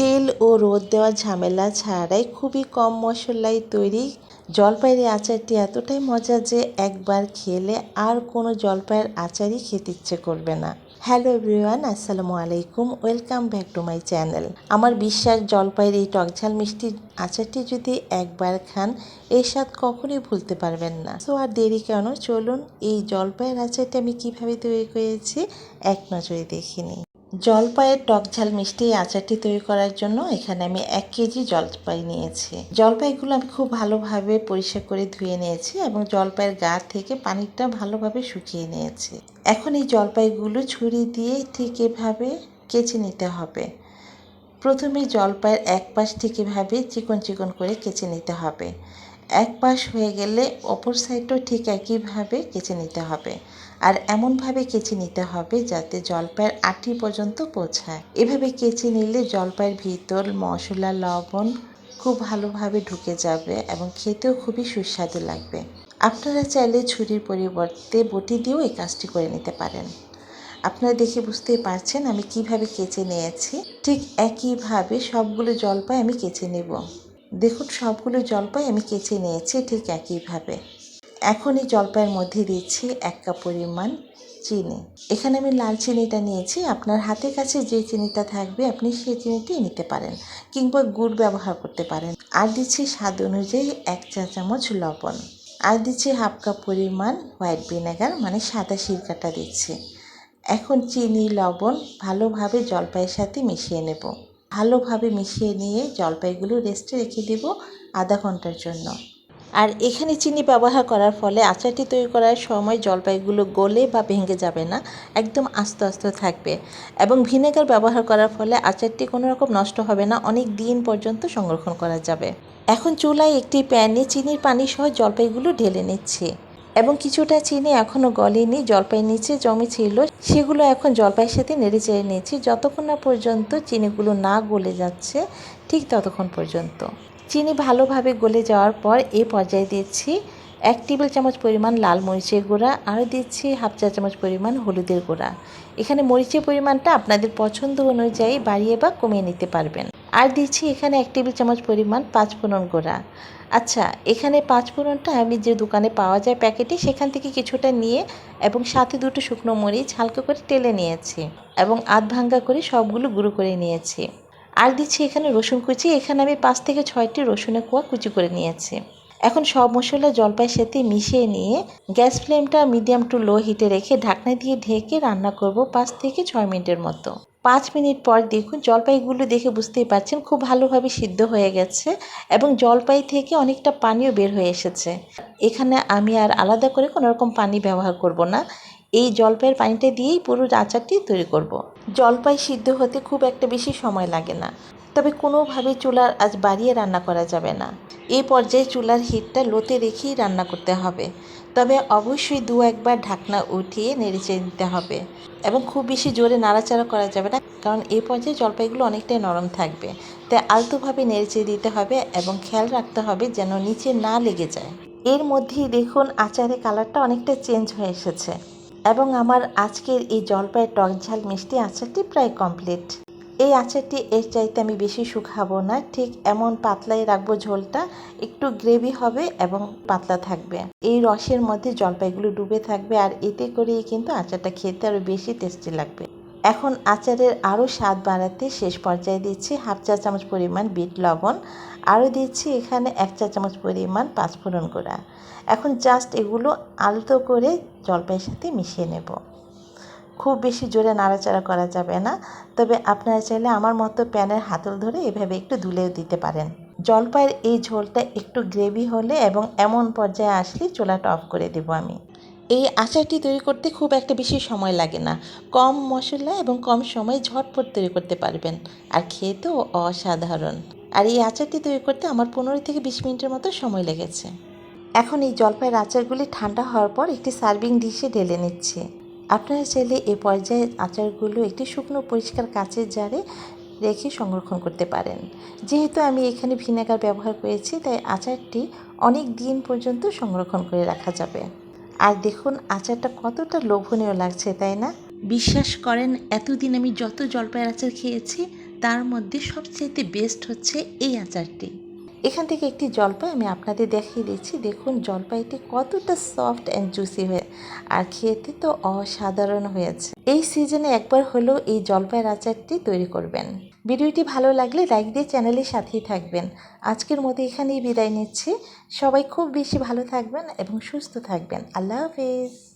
তেল ও রোদ দেওয়ার ঝামেলা ছাড়াই খুবই কম মশলায় তৈরি। জলপাইয়ের আচারটি এতটাই মজা যে একবার খেলে আর কোনো জলপাইয়ের আচারই খেতে ইচ্ছে করবে না। হ্যালো এভরিওয়ান, আসসালামু আলাইকুম। Welcome back to my channel. আমার বিশ্বাস, জলপাইয়ের এই টকঝাল মিষ্টির আচারটি যদি একবার খান, এর স্বাদ কখনোই ভুলতে পারবেন না। সো আর দেরি কেন? চলুন এই জলপাইয়ের আচারটি আমি কীভাবে তৈরি করেছি, এক নজরে দেখে নিই। জলপাইয়ের টক ঝাল মিষ্টি আচারটি তৈরি করার জন্য এখানে আমি এক কেজি জলপাই নিয়েছি। জলপাইগুলো আমি খুব ভালোভাবে পরিষ্কার করে ধুয়ে নিয়েছি এবং জলপাইয়ের গা থেকে পানিটা ভালোভাবে শুকিয়ে নিয়েছি। এখন এই জলপাইগুলো ছুরি দিয়ে ঠিক এভাবে কেচে নিতে হবে। প্রথমে জলপাইয়ের এক পাশ ঠিক এভাবে চিকন চিকন করে কেচে নিতে হবে। এক পাশ হয়ে গেলে অপর সাইডটাও ঠিক একইভাবে কেচে নিতে হবে। আর এমনভাবে কেচে নিতে হবে যাতে জলপাইয়ের আটি পর্যন্ত পৌঁছায়। এভাবে কেচে নিলে জলপাইয়ের ভিতর মশলা, লবণ খুব ভালোভাবে ঢুকে যাবে এবং খেতেও খুবই সুস্বাদু লাগবে। আপনারা চাইলে ছুরির পরিবর্তে বটি দিয়েও এই কাজটি করে নিতে পারেন। আপনারা দেখে বুঝতেই পারছেন আমি কীভাবে কেচে নিয়েছি। ঠিক একইভাবে সবগুলো জলপাই আমি কেচে নেব। দেখুন, সবগুলো জলপাই আমি কেচে নিয়েছি ঠিক একইভাবে। এখন এই জলপাইয়ের মধ্যে দিচ্ছি এক কাপ পরিমাণ চিনি। এখানে আমি লাল চিনিটা নিয়েছি। আপনার হাতের কাছে যে চিনিটা থাকবে, আপনি সেই চিনিটাই নিতে পারেন কিংবা গুড় ব্যবহার করতে পারেন। আর দিচ্ছি স্বাদ অনুযায়ী এক চা চামচ লবণ। আর দিচ্ছি হাফ কাপ পরিমাণ হোয়াইট ভিনেগার মানে সাদা সিরকাটা দিচ্ছি। এখন চিনি, লবণ ভালোভাবে জলপাইয়ের সাথে মিশিয়ে নেব। ভালোভাবে মিশিয়ে নিয়ে জলপাইগুলো রেস্টে রেখে দেব আধা ঘণ্টার জন্য। আর এখানে চিনি ব্যবহার করার ফলে আচারটি তৈরি করার সময় জলপাইগুলো গলে বা ভেঙে যাবে না, একদম আস্তে আস্তে থাকবে। এবং ভিনেগার ব্যবহার করার ফলে আচারটি কোনো রকম নষ্ট হবে না, অনেক দিন পর্যন্ত সংরক্ষণ করা যাবে। এখন চুলায় একটি প্যানে চিনির পানি সহ জলপাইগুলো ঢেলে নিচ্ছি। এবং কিছুটা চিনি এখনও গলেনি জলপাই নিচে জমে ছিল, সেগুলো এখন জলপাইয়ের সাথে নেড়ে চেড়ে নিয়েছি। যতক্ষণ না পর্যন্ত চিনিগুলো না গলে যাচ্ছে, ঠিক ততক্ষণ পর্যন্ত। চিনি ভালোভাবে গলে যাওয়ার পর এই পর্যায়ে দিচ্ছি এক টেবিল চামচ পরিমাণ লাল মরিচের গুঁড়া আর দিচ্ছি হাফ চা চামচ পরিমাণ হলুদের গুঁড়া। এখানে মরিচের পরিমাণটা আপনাদের পছন্দ অনুযায়ী বাড়িয়ে বা কমিয়ে নিতে পারবেন। আর দিচ্ছি এখানে এক টেবিল চামচ পরিমাণ পাঁচফোড়ন গুঁড়া। আচ্ছা এখানে পাঁচফোড়নটা আমি যে দোকানে পাওয়া যায় প্যাকেটে, সেখান থেকে কিছুটা নিয়ে এবং সাথে দুটো শুকনো মরিচ হালকা করে টেলে নিয়েছি এবং আধ ভাঙ্গা করে সবগুলো গুঁড়ো করে নিয়েছি। আর দিচ্ছি এখানে রসুন কুচি, এখানে আমি পাঁচ থেকে ছয়টি রসুনের কোয়া কুচি করে নিয়েছি। এখন সব মশলা জলপাইয়ের সাথে মিশিয়ে নিয়ে গ্যাস ফ্লেমটা মিডিয়াম টু লো হিটে রেখে ঢাকনা দিয়ে ঢেকে রান্না করব পাঁচ থেকে ছয় মিনিটের মতো। পাঁচ মিনিট পর দেখুন জলপাইগুলো দেখে বুঝতেই পারছেন খুব ভালোভাবে সিদ্ধ হয়ে গেছে এবং জলপাই থেকে অনেকটা পানিও বের হয়ে এসেছে। এখানে আমি আর আলাদা করে কোনো রকম পানি ব্যবহার করব না। এই জলপাইয়ের পানিটা দিয়েই পুরো আচারটি তৈরি করব। জলপাই সিদ্ধ হতে খুব একটা বেশি সময় লাগে না। তবে কোনোভাবে চুলার আজ বাড়িয়ে রান্না করা যাবে না। এই পর্যায়ে চুলার হিটটা লোতে রেখেই রান্না করতে হবে। তবে অবশ্যই দু একবার ঢাকনা উঠিয়ে নেড়েচেড়ে নিতে হবে এবং খুব বেশি জোরে নাড়াচাড়া করা যাবে না, কারণ এই পর্যায়ে জলপাইগুলো অনেকটাই নরম থাকবে। তাই আলতোভাবে নেড়েচেড়ে দিতে হবে এবং খেয়াল রাখতে হবে যেন নিচে না লেগে যায়। এর মধ্যেই দেখুন আচারের কালারটা অনেকটা চেঞ্জ হয়ে এসেছে এবং আমার আজকের এই জলপাইয়ের টক ঝাল মিষ্টি আচারটি প্রায় কমপ্লিট। এই আচারটি এর চাইতে আমি বেশি শুকাবো না। ঠিক এমন পাতলাই রাখব ঝোলটা, একটু গ্রেভি হবে এবং পাতলা থাকবে। এই রসের মধ্যে জলপাইগুলো ডুবে থাকবে আর এতে করেই কিন্তু আচারটা খেতে আরও বেশি টেস্টি লাগবে। এখন আচারের আরও স্বাদ বাড়াতে শেষ পর্যায়ে দিচ্ছি হাফ চা চামচ পরিমাণ বিট লবণ। আরও দিচ্ছি এখানে এক চা চামচ পরিমাণ পাঁচফোড়ন গুঁড়া। এখন জাস্ট এগুলো আলতো করে জলপাইয়ের সাথে মিশিয়ে নেব। খুব বেশি জোরে নাড়াচাড়া করা যাবে না। তবে আপনারা চাইলে আমার মতো প্যানের হাতল ধরে এভাবে একটু ধুলেও দিতে পারেন। জলপাইয়ের এই ঝোলটা একটু গ্রেভি হলে এবং এমন পর্যায়ে আসলে চুলাটা অফ করে দেব আমি। এই আচারটি তৈরি করতে খুব একটা বেশি সময় লাগে না। কম মশলা এবং কম সময়ে ঝটপট তৈরি করতে পারবেন। আর খেতেও অসাধারণ। আর এই আচারটি তৈরি করতে আমার পনেরো থেকে বিশ মিনিটের মতো সময় লেগেছে। এখন এই জলপাইয়ের আচারগুলি ঠান্ডা হওয়ার পর একটি সার্ভিং ডিশে ঢেলে নিচ্ছে। আপনারা চাইলে এ পর্যায়ে আচারগুলো একটি শুকনো পরিষ্কার কাচের জারে রেখে সংরক্ষণ করতে পারেন। যেহেতু আমি এখানে ভিনেগার ব্যবহার করেছি, তাই আচারটি অনেক দিন পর্যন্ত সংরক্ষণ করে রাখা যাবে। আর দেখুন, আচারটা কতটা লোভনীয় লাগছে, তাই না? বিশ্বাস করেন, এতদিন আমি যত জলপাইয়ের আচার খেয়েছি, তার মধ্যে সবচাইতে বেস্ট হচ্ছে এই আচারটি। এখান থেকে একটি জলপাই আমি আপনাদের দেখিয়ে দিচ্ছি। দেখুন, জলপাইটি কতটা সফট অ্যান্ড জুসি হয়ে আর খেতে তো অসাধারণ হয়েছে। এই সিজনে একবার হলেও এই জলপাইয়ের আচারটি তৈরি করবেন। ভিডিওটি ভালো লাগলে লাইক দিয়ে চ্যানেলের সাথেই থাকবেন। আজকের মতো এখানেই বিদায় নিচ্ছি। সবাই খুব বেশি ভালো থাকবেন এবং সুস্থ থাকবেন। আল্লাহ হাফিজ।